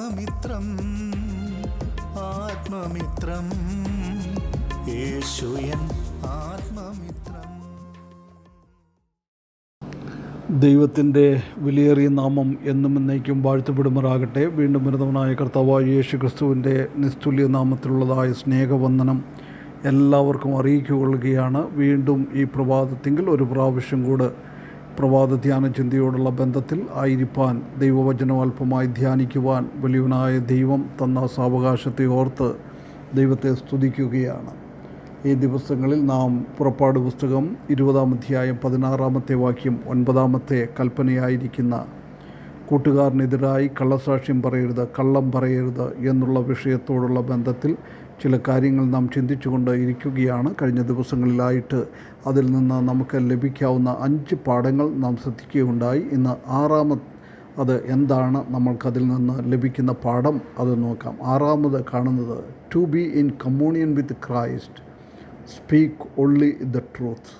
ആത്മമിത്രം ആത്മമിത്രം. യേശുയൻ ആത്മമിത്രം. ദൈവത്തിന്റെ വിലയേറിയ നാമം എന്നും എന്നേക്കും വാഴ്ത്തപ്പെടുമാറാകട്ടെ. വീണ്ടും വരുന്നവനായ കർത്താവായ യേശു ക്രിസ്തുവിന്റെ നിസ്തുല്യ നാമത്തിലുള്ളതായ സ്നേഹവന്ദനം എല്ലാവർക്കും അറിയിക്കൊള്ളുകയാണ് വീണ്ടും ഈ പ്രഭാതത്തിങ്കിൽ ഒരു പ്രാവശ്യം കൂടെ പ്രഭാത ധ്യാന ചിന്തയോടുള്ള ബന്ധത്തിൽ ആയിരിക്കാൻ ദൈവവചനം അല്പമായി ധ്യാനിക്കുവാൻ വലിയവനായ ദൈവം തന്ന സാവകാശത്തെ ഓർത്ത് ദൈവത്തെ സ്തുതിക്കുകയാണ്. ഈ ദിവസങ്ങളിൽ നാം പുറപ്പാട് പുസ്തകം ഇരുപതാം അധ്യായം പതിനാറാമത്തെ വാക്യം ഒൻപതാമത്തെ കൽപ്പനയായിരിക്കുന്ന കൂട്ടുകാരനെതിരായി കള്ളസാക്ഷ്യം പറയരുത് കള്ളം പറയരുത് എന്നുള്ള വിഷയത്തോടുള്ള ബന്ധത്തിൽ ചില കാര്യങ്ങൾ നാം ചിന്തിച്ചുകൊണ്ട് ഇരിക്കുകയാണ്. കഴിഞ്ഞ ദിവസങ്ങളിലായിട്ട് അതിൽ നിന്ന് നമുക്ക് ലഭിക്കാവുന്ന അഞ്ച് പാഠങ്ങൾ നാം ശ്രദ്ധിക്കുകയുണ്ടായി. ഇന്ന് ആറാമത് അത് എന്താണ്? നമ്മൾക്കതിൽ നിന്ന് ലഭിക്കുന്ന പാഠം അത് നോക്കാം. ആറാമത് കാണുന്നത് to be in communion with Christ speak only the truth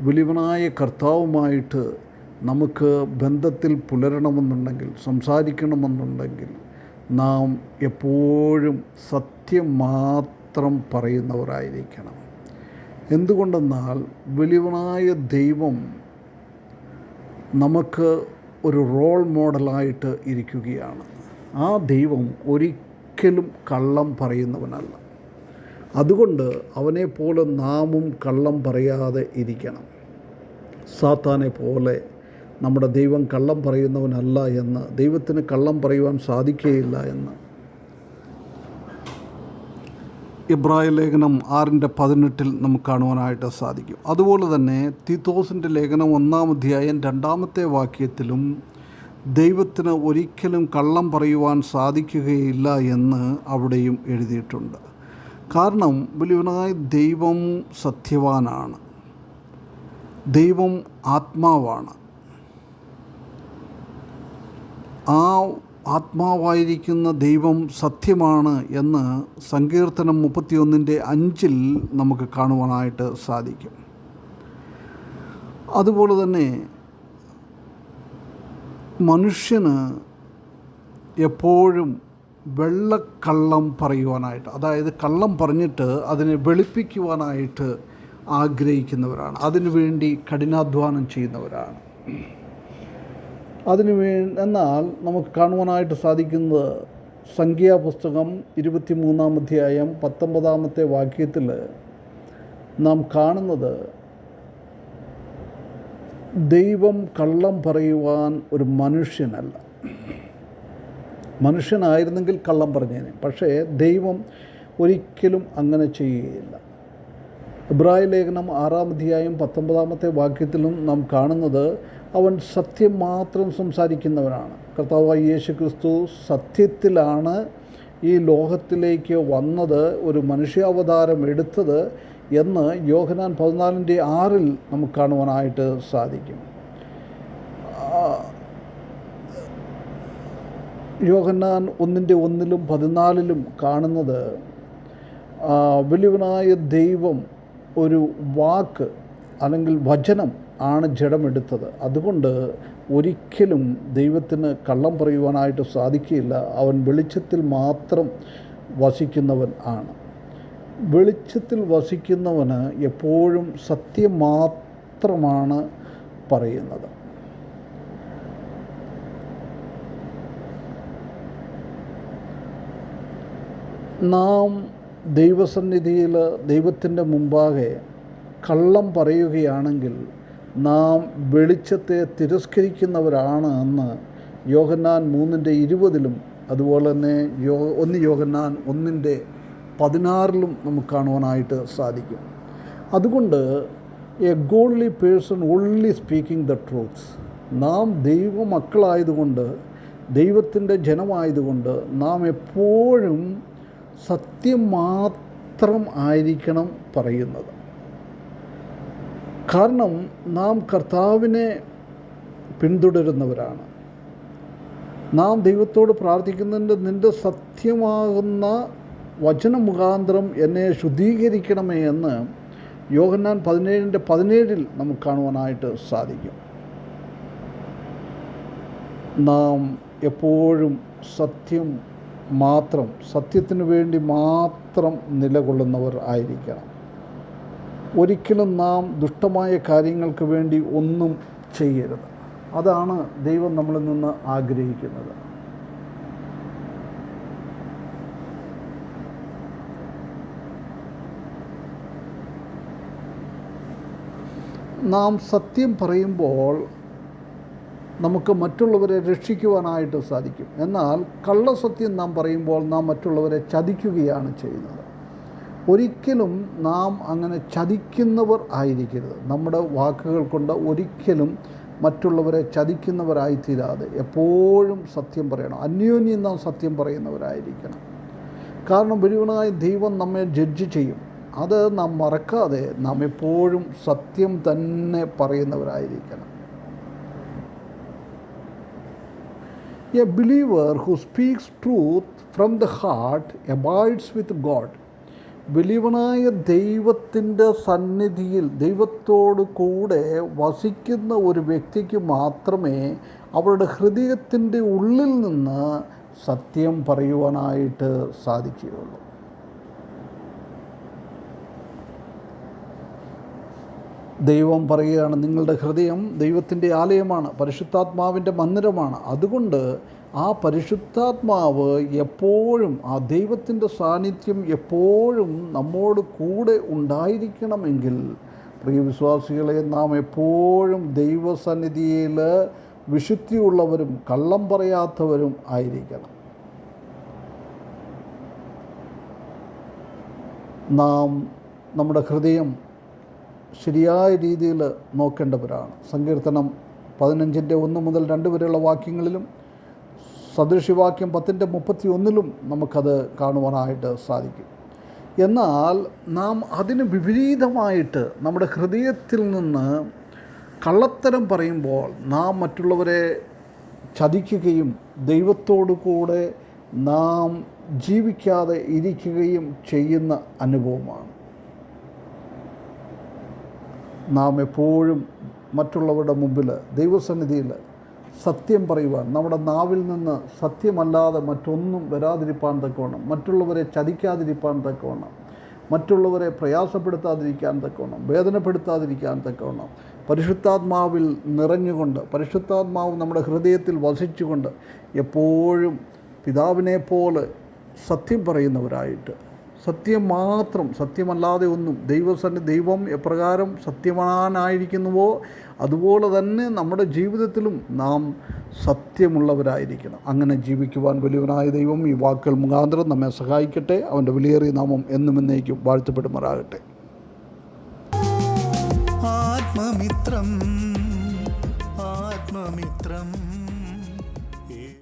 വലിയവനായ കർത്താവുമായിട്ട് നമുക്ക് ബന്ധത്തിൽ പുലരണമെന്നുണ്ടെങ്കിൽ സംസാരിക്കണമെന്നുണ്ടെങ്കിൽ നാം എപ്പോഴും സത്യം മാത്രം പറയുന്നവരായിരിക്കണം. എന്തുകൊണ്ടെന്നാൽ വലിയവനായ ദൈവം നമുക്ക് ഒരു റോൾ മോഡലായിട്ട് ഇരിക്കുകയാണ്. ആ ദൈവം ഒരിക്കലും കള്ളം പറയുന്നവനല്ല. അതുകൊണ്ട് അവനെപ്പോലെ നാമും കള്ളം പറയാതെ ഇരിക്കണം. സാത്താനെ പോലെ നമ്മുടെ ദൈവം കള്ളം പറയുന്നവനല്ല എന്ന് ദൈവത്തിന് കള്ളം പറയുവാൻ സാധിക്കുകയില്ല എന്ന്. ഇബ്രായ ലേഖനം ആറിന്റെ പതിനെട്ടിൽ നമുക്ക് കാണുവാനായിട്ട് സാധിക്കും. അതുപോലെ തന്നെ തീത്തോസിന്റെ ലേഖനം ഒന്നാം അധ്യായം രണ്ടാമത്തെ വാക്യത്തിലും ദൈവത്തിന് ഒരിക്കലും കള്ളം പറയുവാൻ സാധിക്കുകയില്ല എന്ന് അവിടെയും എഴുതിയിട്ടുണ്ട്. കാരണം വലിയവനായ ദൈവം സത്യവാനാണ്. ദൈവം ആത്മാവാണ്. ആ ആത്മാവായിരിക്കുന്ന ദൈവം സത്യമാണ് എന്ന് സങ്കീർത്തനം മുപ്പത്തിയൊന്നിന്റെ അഞ്ചിൽ നമുക്ക് കാണുവാനായിട്ട് സാധിക്കും. അതുപോലെ തന്നെ മനുഷ്യന് എപ്പോഴും വെള്ളക്കള്ളം പറയുവാനായിട്ട് അതായത് കള്ളം പറഞ്ഞിട്ട് അതിനെ വെളുപ്പിക്കുവാനായിട്ട് ആഗ്രഹിക്കുന്നവരാണ്. അതിനുവേണ്ടി കഠിനാധ്വാനം ചെയ്യുന്നവരാണ്. അതിനു വേ എന്നാൽ നമുക്ക് കാണുവാനായിട്ട് സാധിക്കുന്നത് സംഖ്യാപുസ്തകം ഇരുപത്തി മൂന്നാം അധ്യായം പത്തൊമ്പതാമത്തെ വാക്യത്തിൽ നാം കാണുന്നത് ദൈവം കള്ളം പറയുവാൻ ഒരു മനുഷ്യനല്ല. മനുഷ്യനായിരുന്നെങ്കിൽ കള്ളം പറഞ്ഞേനെ. പക്ഷേ ദൈവം ഒരിക്കലും അങ്ങനെ ചെയ്യുകയില്ല ഇബ്രായ ലേഖനം ആറാം അധ്യായം പത്തൊമ്പതാമത്തെ വാക്യത്തിലും നാം കാണുന്നത് അവൻ സത്യം മാത്രം സംസാരിക്കുന്നവനാണ്. കർത്താവായി യേശു ക്രിസ്തു സത്യത്തിലാണ് ഈ ലോകത്തിലേക്ക് വന്നത് ഒരു മനുഷ്യാവതാരം എടുത്തത് എന്ന് യോഹനാൻ പതിനാലിന്റെ ആറിൽ നമുക്ക് കാണുവാനായിട്ട് സാധിക്കും. യോഹന്നാൻ ഒന്നിന്റെ ഒന്നിലും പതിനാലിലും കാണുന്നത് വലിയവനായ ദൈവം ഒരു വാക്ക് അല്ലെങ്കിൽ വചനം ആണ് ജഡമെടുത്തത്. അതുകൊണ്ട് ഒരിക്കലും ദൈവത്തിന് കള്ളം പറയുവാനായിട്ട് സാധിക്കുകയില്ല. അവൻ വെളിച്ചത്തിൽ മാത്രം വസിക്കുന്നവൻ ആണ്. വെളിച്ചത്തിൽ വസിക്കുന്നവന് എപ്പോഴും സത്യം മാത്രമാണ് പറയുന്നത്. നാം ദൈവസന്നിധിയിൽ ദൈവത്തിന്റെ മുമ്പാകെ കള്ളം പറയുകയാണെങ്കിൽ നാം വെളിച്ചത്തെ തിരസ്കരിക്കുന്നവരാണ് എന്ന് യോഹന്നാൻ മൂന്നിന്റെ ഇരുപതിലും അതുപോലെ തന്നെ യോ ഒന്ന് യോഹന്നാൻ ഒന്നിന്റെ പതിനാറിലും നമുക്ക് കാണുവാനായിട്ട് സാധിക്കും. അതുകൊണ്ട് a godly person only speaking the truths നാം ദൈവമക്കളായതുകൊണ്ട് ദൈവത്തിന്റെ ജനമായതുകൊണ്ട് നാം എപ്പോഴും സത്യം മാത്രം ആയിരിക്കണം പറയുന്നത്. കാരണം നാം കർത്താവിനെ പിന്തുടരുന്നവരാണ്. നാം ദൈവത്തോട് പ്രാർത്ഥിക്കുന്നതിന്റെ നിന്റെ സത്യമാകുന്ന വചന മുഖാന്തരം എന്നെ ശുദ്ധീകരിക്കണമേ എന്ന് യോഹന്നാൻ പതിനേഴിന്റെ പതിനേഴിൽ നമുക്ക് കാണുവാനായിട്ട് സാധിക്കും. നാം എപ്പോഴും സത്യം മാത്രം സത്യത്തിന് വേണ്ടി മാത്രം നിലകൊള്ളുന്നവർ ആയിരിക്കണം. ഒരിക്കലും നാം ദുഷ്ടമായ കാര്യങ്ങൾക്ക് വേണ്ടി ഒന്നും ചെയ്യരുത്. അതാണ് ദൈവം നമ്മളിൽ നിന്ന് ആഗ്രഹിക്കുന്നത്. നാം സത്യം പറയുമ്പോൾ നമുക്ക് മറ്റുള്ളവരെ രക്ഷിക്കുവാനായിട്ട് സാധിക്കും. എന്നാൽ കള്ളസത്യം നാം പറയുമ്പോൾ നാം മറ്റുള്ളവരെ ചതിക്കുകയാണ് ചെയ്യുന്നത്. ഒരിക്കലും നാം അങ്ങനെ ചതിക്കുന്നവർ ആയിരിക്കരുത്. നമ്മുടെ വാക്കുകൾ കൊണ്ട് ഒരിക്കലും മറ്റുള്ളവരെ ചതിക്കുന്നവരായിത്തീരാതെ എപ്പോഴും സത്യം പറയണം. അന്യോന്യം നാം സത്യം പറയുന്നവരായിരിക്കണം. കാരണം മുഴുവനായി ദൈവം നമ്മെ ജഡ്ജ് ചെയ്യും. അത് നാം മറക്കാതെ നാം എപ്പോഴും സത്യം തന്നെ പറയുന്നവരായിരിക്കണം. A believer who speaks truth from the heart abides with God ബലിവനായ ദൈവത്തിന്റെ സന്നിധിയിൽ ദൈവത്തോട് കൂടെ വസിക്കുന്ന ഒരു വ്യക്തിക്ക് മാത്രമേ അവരുടെ ഹൃദയത്തിന്റെ ഉള്ളിൽ നിന്ന് സത്യം പറയുവാനായിട്ട് സാധിക്കുകയുള്ളൂ. ദൈവം പറയുകയാണ് നിങ്ങളുടെ ഹൃദയം ദൈവത്തിന്റെ ആലയമാണ് പരിശുദ്ധാത്മാവിന്റെ മന്ദിരമാണ്. അതുകൊണ്ട് ആ പരിശുദ്ധാത്മാവ് എപ്പോഴും ആ ദൈവത്തിന്റെ സാന്നിധ്യം എപ്പോഴും നമ്മോട് കൂടെ ഉണ്ടായിരിക്കണമെങ്കിൽ പ്രിയ വിശ്വാസികളെ നാം എപ്പോഴും ദൈവസന്നിധിയിൽ വിശുദ്ധിയുള്ളവരും കള്ളം പറയാത്തവരും ആയിരിക്കണം. നാം നമ്മുടെ ഹൃദയം ശരിയായ രീതിയിൽ നോക്കേണ്ടവരാണ്. സങ്കീർത്തനം പതിനഞ്ചിന്റെ ഒന്ന് മുതൽ രണ്ട് വരെയുള്ള വാക്യങ്ങളിലും സദൃശിവാക്യം പത്തിന്റെ മുപ്പത്തി ഒന്നിലും നമുക്കത് കാണുവാനായിട്ട് സാധിക്കും. എന്നാൽ നാം അതിന് വിപരീതമായിട്ട് നമ്മുടെ ഹൃദയത്തിൽ നിന്ന് കള്ളത്തരം പറയുമ്പോൾ നാം മറ്റുള്ളവരെ ചതിക്കുകയും ദൈവത്തോടു കൂടെ നാം ജീവിക്കാതെ ഇരിക്കുകയും ചെയ്യുന്ന അനുഭവമാണ്. നാം എപ്പോഴും മറ്റുള്ളവരുടെ മുമ്പിൽ ദൈവസന്നിധിയിൽ സത്യം പറയുവാൻ നമ്മുടെ നാവിൽ നിന്ന് സത്യമല്ലാതെ മറ്റൊന്നും വരാതിരിപ്പാൻ തക്കവണ്ണം മറ്റുള്ളവരെ ചതിക്കാതിരിപ്പാൻ തക്കവണ്ണം മറ്റുള്ളവരെ പ്രയാസപ്പെടുത്താതിരിക്കാൻ തക്കവണ്ണം വേദനപ്പെടുത്താതിരിക്കാൻ തക്കവണ്ണം പരിശുദ്ധാത്മാവിൽ നിറഞ്ഞുകൊണ്ട് പരിശുദ്ധാത്മാവ് നമ്മുടെ ഹൃദയത്തിൽ വസിച്ചുകൊണ്ട് എപ്പോഴും പിതാവിനെ പോലെ സത്യം പറയുന്നവരായിട്ട് സത്യം മാത്രം സത്യമല്ലാതെ ഒന്നും ദൈവസന്നി ദൈവം എപ്രകാരം സത്യവാനായിരിക്കുന്നുവോ അതുപോലെ തന്നെ നമ്മുടെ ജീവിതത്തിലും നാം സത്യമുള്ളവരായിരിക്കണം. അങ്ങനെ ജീവിക്കുവാൻ വലിയവനായ ദൈവം ഈ വാക്കുകൾ മുഖാന്തരം നമ്മെ സഹായിക്കട്ടെ. അവന്റെ വിലയേറിയ നാമം എന്നും എന്നേക്കും വാഴ്ത്തപ്പെടുമാറാകട്ടെ. ആത്മമിത്രം ആത്മമിത്രം.